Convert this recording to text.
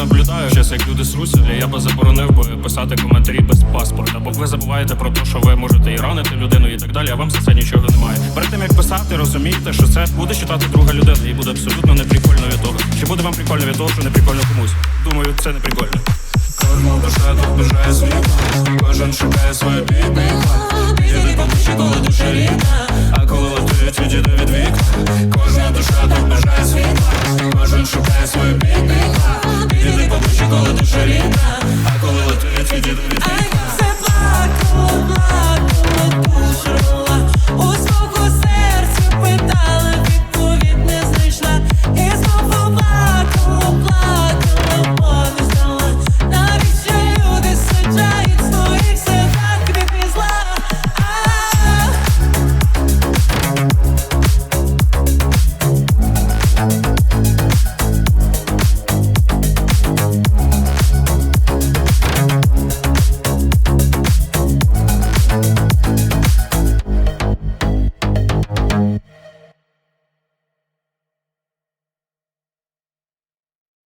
наблюдаю, зараз як люди сруться, я би заборонив би писати коментарі без паспорта, бо ви забуваєте про те, що ви можете і ранити людину і так далі, а вам за це нічого немає. Перед тим як писати, розумійте, що це буде читати друга людина, і буде абсолютно неприкольно від того. Чи буде вам прикольно від того, що не прикольно комусь? Думаю, це не прикольно. Кожна душа тут бажає свій кожен шукає своє бібі Oh.